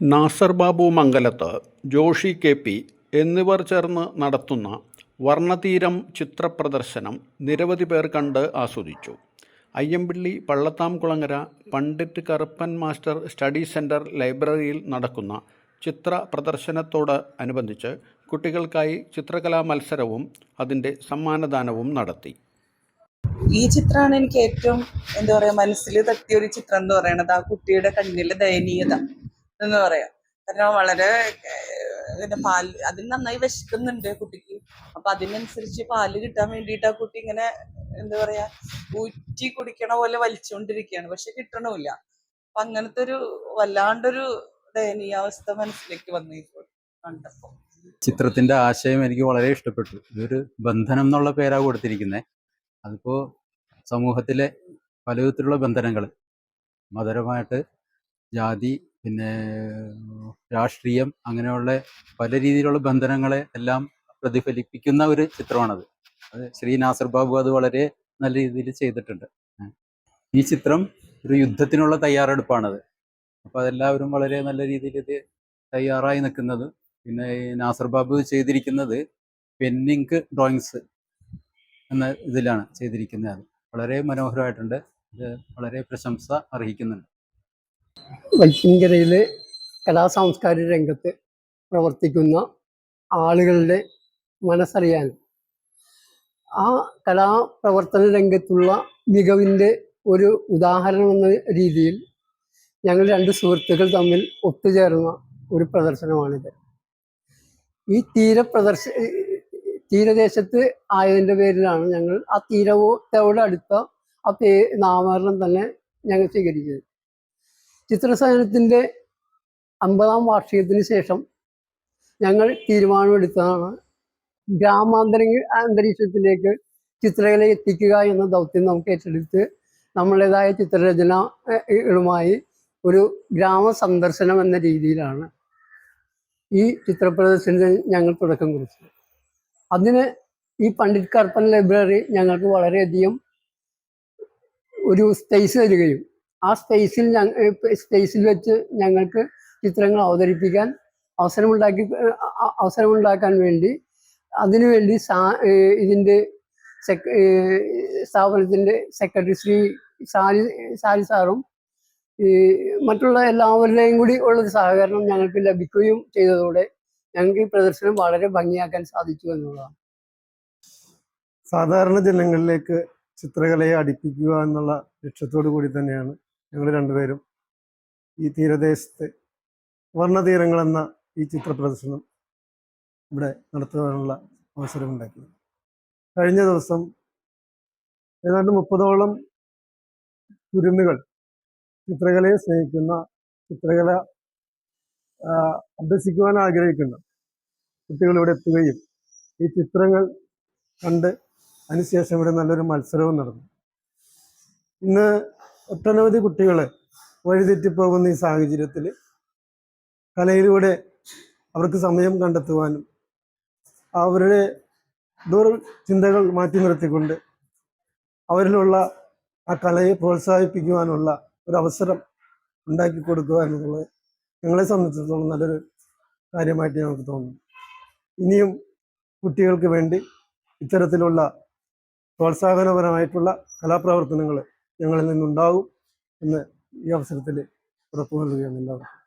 Nasar Babu Mangalath Joshi K P എന്നിവർ ചേർന്ന് നടത്തുന്ന വർണതീരം ചിത്രപ്രദർശനം നിരവധി പേർ കണ്ട് ആസ്വദിച്ചു. Ayyampilly Pallathamkulangara Pandit Karuppan master study centre ലൈബ്രറിയിൽ നടക്കുന്ന ചിത്ര പ്രദർശനത്തോട് അനുബന്ധിച്ച് കുട്ടികൾക്കായി ചിത്രകലാ മത്സരവും അതിന്റെ സമ്മാനദാനവും നടത്തി. ഈ ചിത്രമാണ് എനിക്ക് ഏറ്റവും എന്താ പറയുക മനസ്സിൽ തട്ടിയ ഒരു ചിത്രം എന്ന് പറയുന്നത് ആ കുട്ടിയുടെ കണ്ണിലെ ദയനീയത. എന്ന് പറയാം. കാരണം വളരെ പാൽ പാൽ അതിന് നന്നായി വിശക്കുന്നുണ്ട് കുട്ടിക്ക്. അപ്പൊ അതിനനുസരിച്ച് പാൽ കിട്ടാൻ വേണ്ടിയിട്ട് ആ കുട്ടി ഇങ്ങനെ എന്താ പറയാ ഊറ്റി കുടിക്കണ പോലെ വലിച്ചുകൊണ്ടിരിക്കുകയാണ്. പക്ഷെ കിട്ടണമില്ല. അപ്പൊ അങ്ങനത്തെ ഒരു വല്ലാണ്ടൊരു ദയനീയാവസ്ഥ മനസ്സിലേക്ക് വന്നു ഇപ്പോൾ കണ്ടപ്പോ. ചിത്രത്തിന്റെ ആശയം എനിക്ക് വളരെ ഇഷ്ടപ്പെട്ടു. ഇതൊരു ബന്ധനം എന്നുള്ള പേരാ കൊടുത്തിരിക്കുന്നത് അതിപ്പോ സമൂഹത്തിലെ പലവിധത്തിലുള്ള ബന്ധനങ്ങൾ മതപരമായിട്ട് ജാതി പിന്നെ രാഷ്ട്രീയം അങ്ങനെയുള്ള പല രീതിയിലുള്ള ബന്ധനങ്ങളെ എല്ലാം പ്രതിഫലിപ്പിക്കുന്ന ഒരു ചിത്രമാണത്. അത് ശ്രീ നാസർ ബാബു അത് വളരെ നല്ല രീതിയിൽ ചെയ്തിട്ടുണ്ട്. ഈ ചിത്രം ഒരു യുദ്ധത്തിനുള്ള തയ്യാറെടുപ്പാണത്. അപ്പോൾ അതെല്ലാവരും വളരെ നല്ല രീതിയിൽ ഇത് തയ്യാറായി നിൽക്കുന്നത്. പിന്നെ ഈ നാസർ ബാബു ചെയ്തിരിക്കുന്നത് പെന്നിങ്ക് ഡ്രോയിങ്സ് എന്ന ഇതിലാണ് ചെയ്തിരിക്കുന്നത്. വളരെ മനോഹരമായിട്ടുണ്ട്. ഇത് വളരെ പ്രശംസ അർഹിക്കുന്നുണ്ട്. വൈപ്പിൻകരയിലെ കലാസാംസ്കാരിക രംഗത്ത് പ്രവർത്തിക്കുന്ന ആളുകളുടെ മനസ്സറിയാൻ ആ കലാപ്രവർത്തന രംഗത്തുള്ള മികവിന്റെ ഒരു ഉദാഹരണം എന്ന രീതിയിൽ ഞങ്ങൾ രണ്ട് സുഹൃത്തുക്കൾ തമ്മിൽ ഒത്തുചേർന്ന ഒരു പ്രദർശനമാണിത്. ഈ തീര പ്രദർശ തീരദേശത്ത് ആയതിന്റെ പേരിലാണ് ഞങ്ങൾ ആ തീരത്തോട് അടുത്ത ആ പേ നാമകരണം തന്നെ ഞങ്ങൾ സ്വീകരിച്ചത്. ചിത്രസേനത്തിന്റെ അമ്പതാം വാർഷികത്തിന് ശേഷം ഞങ്ങൾ തീരുമാനമെടുത്തതാണ്. ഗ്രാമാന്തര അന്തരീക്ഷത്തിലേക്ക് ചിത്രകല എത്തിക്കുക എന്ന ദൗത്യം നമുക്ക് ഏറ്റെടുത്ത് നമ്മളുടേതായ ചിത്രരചനകളുമായി ഒരു ഗ്രാമ സന്ദർശനം എന്ന രീതിയിലാണ് ഈ ചിത്രപ്രദർശനത്തിന് ഞങ്ങൾ തുടക്കം കുറിച്ചത്. അതിന് ഈ പണ്ഡിറ്റ് കർപ്പൻ ലൈബ്രറി ഞങ്ങൾക്ക് വളരെയധികം ഒരു സ്പേസ് തരികയും ആ സ്പേസിൽ സ്പേസിൽ വെച്ച് ഞങ്ങൾക്ക് ചിത്രങ്ങൾ അവതരിപ്പിക്കാൻ അവസരമുണ്ടാക്കി അവസരമുണ്ടാക്കാൻ വേണ്ടി അതിനുവേണ്ടി സാ ഇതിന്റെ സെക് സ്ഥാപനത്തിന്റെ സെക്രട്ടറി ശ്രീ സാരി സാരി സാറും മറ്റുള്ള എല്ലാവരുടെയും കൂടി ഉള്ള സഹകരണം ഞങ്ങൾക്ക് ലഭിക്കുകയും ചെയ്തതോടെ ഞങ്ങൾക്ക് ഈ പ്രദർശനം വളരെ ഭംഗിയാക്കാൻ സാധിച്ചു എന്നുള്ളതാണ്. സാധാരണ ജനങ്ങളിലേക്ക് ചിത്രകലയെ അടുപ്പിക്കുക എന്നുള്ള ലക്ഷ്യത്തോടു കൂടി തന്നെയാണ് ഞങ്ങൾ രണ്ടുപേരും ഈ തീരദേശത്തെ വർണതീരങ്ങൾ എന്ന ഈ ചിത്ര പ്രദർശനം ഇവിടെ നടത്തുവാനുള്ള അവസരമുണ്ടാക്കി. കഴിഞ്ഞ ദിവസം ഏതാണ്ട് മുപ്പതോളം കുരുന്നുകൾ ചിത്രകലയെ സ്നേഹിക്കുന്ന ചിത്രകല അഭ്യസിക്കുവാൻ ആഗ്രഹിക്കുന്ന കുട്ടികൾ ഇവിടെ എത്തുകയും ഈ ചിത്രങ്ങൾ കണ്ട് അതിനുശേഷം ഇവിടെ നല്ലൊരു മത്സരവും നടന്നു. ഇന്ന് ഒട്ടനവധി കുട്ടികൾ വഴിതെറ്റിപ്പോകുന്ന ഈ സാഹചര്യത്തിൽ കലയിലൂടെ അവർക്ക് സമയം കണ്ടെത്തുവാനും അവരുടെ ദുർചിന്തകൾ മാറ്റി നിർത്തിക്കൊണ്ട് അവരിലുള്ള ആ കലയെ പ്രോത്സാഹിപ്പിക്കുവാനുള്ള ഒരു അവസരം ഉണ്ടാക്കി കൊടുക്കുക എന്നുള്ളത് ഞങ്ങളെ സംബന്ധിച്ചിടത്തോളം നല്ലൊരു കാര്യമായിട്ട് ഞങ്ങൾക്ക് തോന്നുന്നു. ഇനിയും കുട്ടികൾക്ക് വേണ്ടി ഇത്തരത്തിലുള്ള പ്രോത്സാഹനപരമായിട്ടുള്ള കലാപ്രവർത്തനങ്ങൾ ഞങ്ങളിൽ നിന്നുണ്ടാവും എന്ന് ഈ അവസരത്തിൽ ഉറപ്പു നൽകുകയാണ് എല്ലാവർക്കും.